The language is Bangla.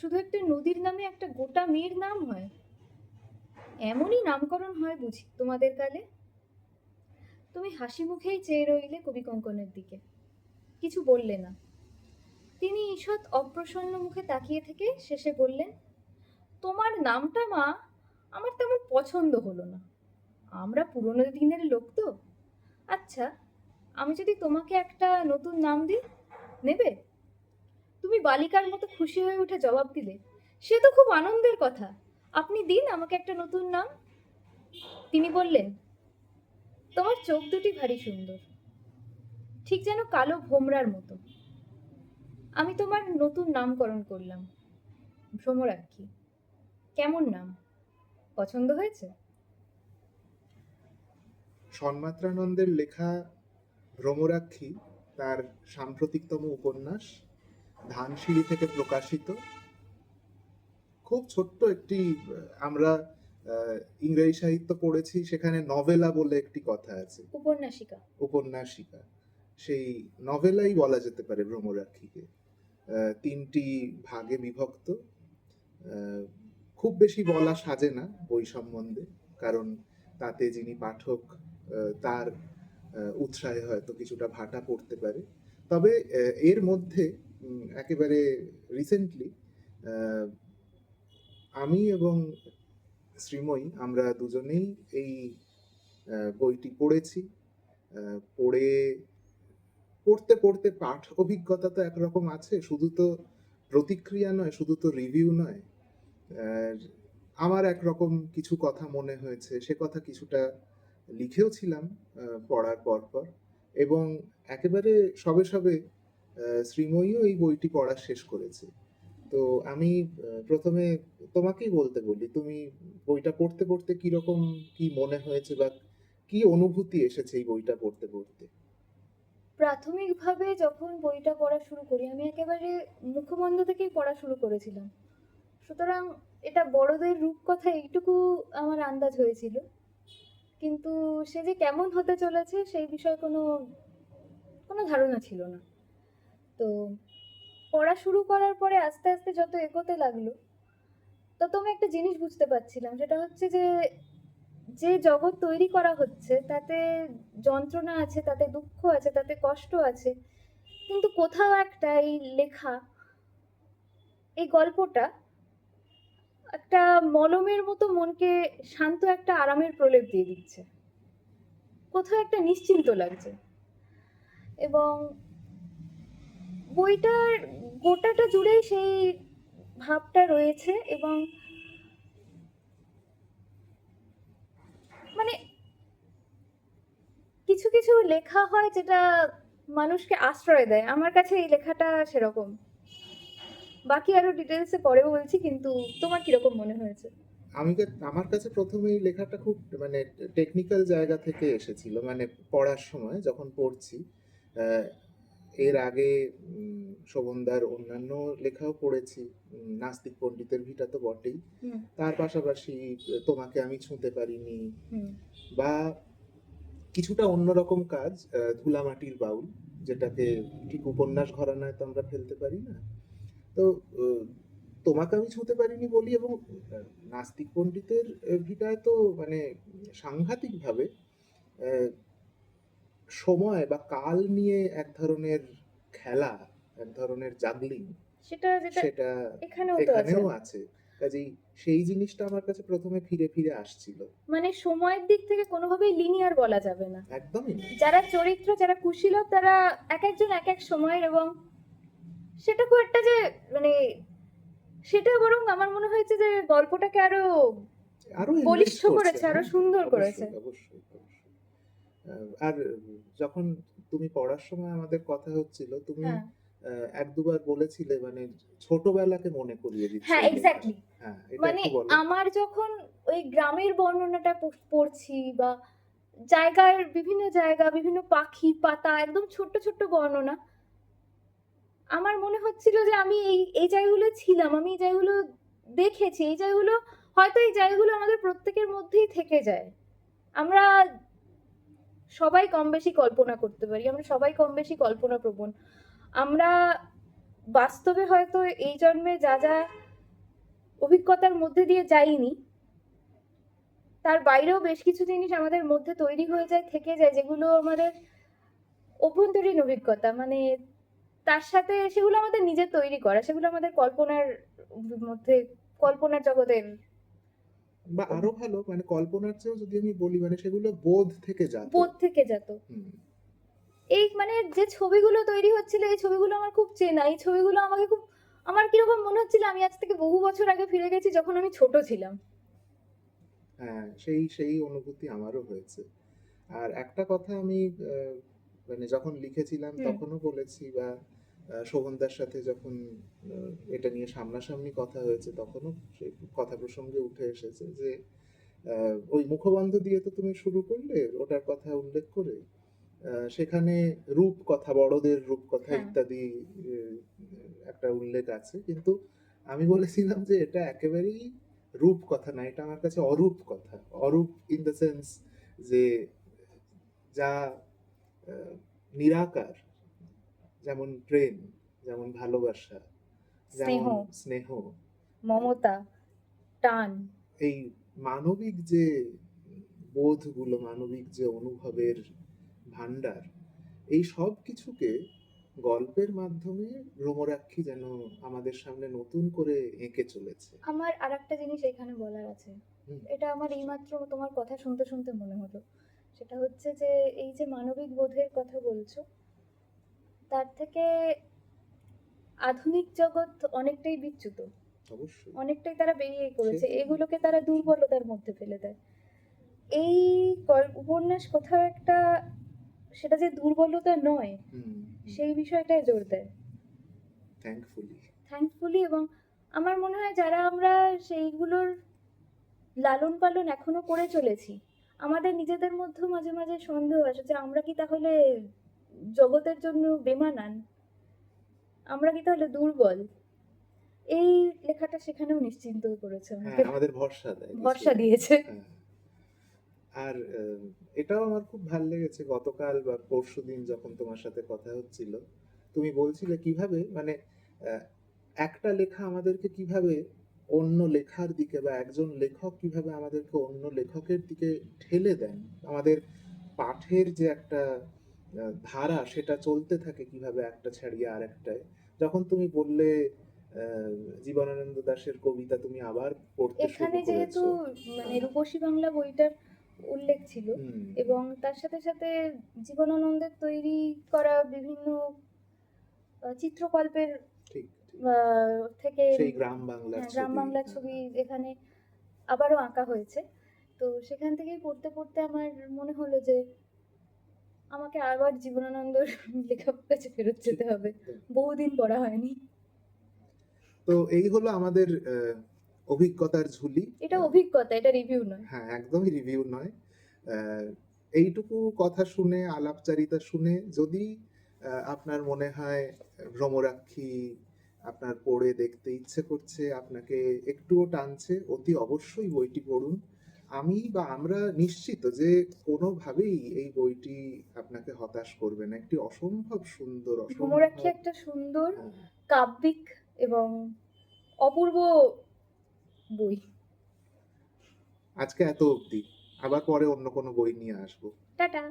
শুধু একটা নদীর নামে একটা গোটা মেয়ের নাম হয়? এমনই নামকরণ হয় বুঝি তোমাদের কালে? তুমি হাসি মুখেই চেয়ে রইলে কবি কঙ্কনের দিকে। কিছু বললে না। তিনি ঈষৎ অপ্রসন্ন মুখে তাকিয়ে থেকে শেষে বললেন, তোমার নামটা মা, আমার তেমন পছন্দ হলো না। আমরা পুরনো দিনের লোক তো। আচ্ছা আমি যদি তোমাকে একটা নতুন নাম দিই, নেবে? তুমি বালিকার মতো খুশি হয়ে উঠে জবাব দিলে। সে তো খুব আনন্দের কথা। আপনি দিন আমাকে একটা নতুন নাম। তিনি বললেন, তোমার চোখ দুটি ভারী সুন্দর। ঠিক যেন কালো ভোমরার মতো। আমি তোমার নতুন নামকরণ করলাম। ভ্রমরাক্ষী কেমন নাম? পছন্দ হয়েছে? সন্মাত্রানন্দের লেখা ভ্রমরাক্ষী তার সাম্প্রতিকতম উপন্যাস ধানসিঁড়ি থেকে প্রকাশিত। খুব ছোট্ট একটি আমরা ইংরেজি সাহিত্য পড়েছি সেখানে নভেলা বলে একটি কথা আছে। উপন্যাসিকা। উপন্যাসিকা। সেই নভেলাই বলা যেতে পারে ভ্রমরাক্ষীকে। তিনটি ভাগে বিভক্ত। খুব বেশি বলা সাজে না বই সম্বন্ধে কারণ তাতে যিনি পাঠক তার উৎসাহে হয়তো কিছুটা ভাটা পড়তে পারে। তবে এর মধ্যে একেবারে রিসেন্টলি আমি এবং শ্রীময়ী আমরা দুজনেই এই বইটি পড়েছি। পড়ে, পড়তে পড়তে পাঠ অভিজ্ঞতা তো একরকম আছে, শুধু তো প্রতিক্রিয়া নয়, শুধু তো রিভিউ নয়। আমার একরকম কিছু কথা মনে হয়েছে, সে কথা কিছুটা লিখেও ছিলাম পড়ার পর পর এবং একেবারে সবে সবে শ্রীময়ীও এই বইটি পড়া শেষ করেছে। তো আমি প্রথমে তোমাকেই বলতে বলি, তুমি বইটা পড়তে পড়তে কীরকম কি মনে হয়েছে বা কি অনুভূতি এসেছে এই বইটা পড়তে পড়তে? প্রাথমিকভাবে যখন বইটা পড়া শুরু করি, আমি একেবারে মুখবন্ধ থেকেই পড়া শুরু করেছিলাম। সুতরাং এটা বড়দের রূপকথা এইটুকু আমার আন্দাজ হয়েছিল। কিন্তু সে যে কেমন হতে চলেছে সেই বিষয়ে কোনো কোনো ধারণা ছিল না। তো পড়া শুরু করার পরে আস্তে আস্তে যত এগোতে লাগল, তত আমি একটা জিনিস বুঝতে পারছিলাম। সেটা হচ্ছে যে যে জগৎ তৈরি করা হচ্ছে, তাতে যন্ত্রণা আছে, তাতে দুঃখ আছে, তাতে কষ্ট আছে, কিন্তু কোথাও একটা এই লেখা, এই গল্পটা একটা মলমের মতো মনকে শান্ত একটা আরামের প্রলেপ দিয়ে দিচ্ছে। কোথাও একটা নিশ্চিন্ত লাগছে। এবং বইটার গোটাটা জুড়েই সেই ভাবটা রয়েছে এবং মানে কিছু কিছু লেখা হয় যেটা মানুষকে আশ্রয় দেয়। আমার কাছে এই লেখাটা সেরকম। বাকি আরও ডিটেলসে পরেও বলছি, কিন্তু তোমার কীরকম মনে হয়েছে? আমি আমার কাছে প্রথমে এই লেখাটা খুব মানে টেকনিক্যাল জায়গা থেকে এসেছিল। মানে পড়ার সময় যখন পড়ছি এর আগে শোভনদার অন্যান্য লেখাও পড়েছি। নাস্তিক পণ্ডিতের ভিটা তো বটেই। তার পাশাপাশি তোমাকে আমি ছুঁতে পারিনি। বা কিছুটা অন্যরকম কাজ ধুলামাটির বাউল যেটাকে ঠিক উপন্যাস ঘরানায় তো আমরা ফেলতে পারি না। তো তোমাকে আমি ছুঁতে পারিনি বলি এবং নাস্তিক পণ্ডিতের ভিটায় তো মানে সাংঘাতিক ভাবে সময় বা কাল নিয়ে এক ধরনের খেলা এক ধরনের জাগলিং সেটা সেটা এখানেও আছে। কাজেই সেই জিনিসটা আমার কাছে প্রথমে ফিরে ফিরে আসছিল। মানে সময়ের দিক থেকে কোনোভাবেই লিনিয়ার বলা যাবে না। একদমই যারা চরিত্র যারা কুশীলব তারা এক একজন এক এক সময়ের এবং সেটা খুব একটা যে মানে সেটা বরং আমার মনে হয়েছে যে গল্পটাকে আরও আরও বলিষ্ঠ করেছে, আরও হ্যাঁ, সুন্দর করেছে। অবশ্যই। আর যখন তুমি পড়ার সময় আমাদের কথা হচ্ছিল তুমি হ্যাঁ। এক দুবার বলেছিলে মানে ছোটবেলাকে মনে করিয়ে দিচ্ছে হ্যাঁ এক্স্যাক্টলি মানে আমার যখন ওই গ্রামের বর্ণনাটা পড়ছি বা জায়গার বিভিন্ন জায়গা বিভিন্ন পাখি পাতা একদম ছোট্ট ছোট্ট বর্ণনা আমার মনে হচ্ছিল যে আমি এই এই জায়গাগুলো ছিলাম আমি এই জায়গাগুলো দেখেছি এই জায়গাগুলো হয়তো এই জায়গাগুলো আমাদের প্রত্যেকের মধ্যেই থেকে যায়। আমরা সবাই কম বেশি কল্পনা করতে পারি, আমরা সবাই কম বেশি কল্পনা প্রবণ আমরা বাস্তবে হয়তো এই জন্মে যা যা অভিজ্ঞতার মধ্যে দিয়ে যাইনি, তার বাইরেও বেশ কিছু জিনিস আমাদের মধ্যে তৈরি হয়ে যায়, থেকে যায়, যেগুলো আমাদের অভ্যন্তরীণ অভিজ্ঞতা মানে তার সাথে সেগুলো আমাদের নিজের তৈরি করা, সেগুলো আমাদের কল্পনার মধ্যে, কল্পনার জগতের বা আরও ভালো মানে কল্পনার চেয়েও যদি আমি বলি মানে সেগুলো বোধ থেকে যাত। বোধ থেকে যেত। এই মানে যে ছবিগুলো তৈরি হচ্ছিল এই ছবিগুলো আমার খুব চেনা। এই ছবিগুলো আমাকে খুব আমার কীরকম মনে হচ্ছিল আমি আজ থেকে বহু বছর আগে ফিরে গেছি যখন আমি ছোট ছিলাম। হ্যাঁ সেই সেই অনুভূতি আমারও হয়েছে। আর একটা কথা আমি মানে যখন লিখেছিলাম তখনও বলেছি বা শোভনদার সাথে যখন এটা নিয়ে সামনাসামনি কথা হয়েছে তখনও সেই কথা প্রসঙ্গে উঠে এসেছে যে ওই মুখবন্ধ দিয়ে তো তুমি শুরু করলে ওটার কথা উল্লেখ করে সেখানে রূপ কথা বড়দের রূপ কথা হ্যাঁ। ইত্যাদি একটা উল্লেখ আছে কিন্তু আমি বলেছিলাম যে এটা একেবারেই রূপ কথা না এটা আমার কাছে অরূপ কথা অরূপ ইন দ্য সেন্স যে যা নিরাকার যেমন প্রেম যেমন ভালোবাসা স্নেহ। যেমন স্নেহ মমতা টান এই মানবিক যে বোধগুলো মানবিক যে অনুভবের ভান্ডার এই সব কিছুকে গল্পের মাধ্যমে রোমরাক্ষী যেন আমাদের সামনে নতুন করে এঁকে চলেছে আমার আর একটা জিনিস এখানে বলার আছে। এটা আমার এইমাত্র তোমার কথা শুনতে শুনতে মনে হলো সেটা হচ্ছে যে এই যে মানবিক বোধের কথা বলছো তার থেকে আধুনিক জগৎ অনেকটাই বিচ্যুত। অনেকটাই তারা বেরিয়ে করেছে এগুলোকে তারা দুর্বলতার মধ্যে ফেলে দেয়। এই উপন্যাস কোথাও একটা সেটা যে দুর্বলতা নয় সেই বিষয়টায় জোর দেয়। থ্যাঙ্কফুলি থ্যাঙ্কফুলি এবং আমার মনে হয় যারা আমরা সেইগুলোর লালন পালন এখনও করে চলেছি আমাদের নিজেদের মধ্যেও মাঝে মাঝে সন্দেহ আসে যে আমরা কি তাহলে জগতের জন্য বেমানান আমরা কি তাহলে দুর্বল? এই লেখাটা সেখানেও নিশ্চিন্ত করেছে হ্যাঁ আমাদের ভরসা দেয় ভরসা দিয়েছে। হ্যাঁ। আর এটাও আমার খুব ভালো লেগেছে গতকাল বা পরশু দিন যখন তোমার সাথে কথা হচ্ছিল। তুমি বলছিলে কীভাবে মানে একটা লেখা আমাদেরকে কীভাবে অন্য লেখার দিকে বা একজন লেখক কীভাবে আমাদেরকে অন্য লেখকের দিকে ঠেলে দেন? আমাদের পাঠের যে একটা ধারা সেটা চলতে থাকে কীভাবে একটা ছাড়িয়ে আর একটায় যখন তুমি বললে জীবনানন্দ দাশের কবিতা তুমি আবার পড়তে এখানে যেহেতু মানে রূপসী বাংলা বইটার উল্লেখ ছিল এবং তার সাথে সাথে জীবনানন্দের তৈরি করা বিভিন্ন চিত্রকল্পের থেকে সেই গ্রাম বাংলার হ্যাঁ, গ্রাম বাংলার হ্যাঁ। ছবি এখানে আবারও আঁকা হয়েছে। তো সেখান থেকেই পড়তে পড়তে আমার মনে হলো যে আমাকে আবার জীবনানন্দর লেখকের কাছে ফেরত যেতে হবে। বহুদিন পড়া হয়নি। তো এই হলো আমাদের অভিজ্ঞতার ঝুলি। এটা অভিজ্ঞতা এটা রিভিউ নয়। হ্যাঁ একদমই রিভিউ নয়। এইটুকু কথা শুনে আলাপচারিতা শুনে যদি আপনার মনে হয় ভ্রমরাক্ষী আপনার পড়ে দেখতে ইচ্ছে করছে আপনাকে একটুও টানছে অতি অবশ্যই বইটি পড়ুন। আমি বা আমরা নিশ্চিত যে কোনোভাবেই এই বইটি আপনাকে হতাশ করবে না। একটি অসম্ভব সুন্দর ভ্রমরাক্ষী একটা সুন্দর হ্যাঁ, কাব্যিক এবং অপূর্ব বই। আজকে এত অবধি। আবার পরে অন্য কোনো বই নিয়ে আসব। টাটা।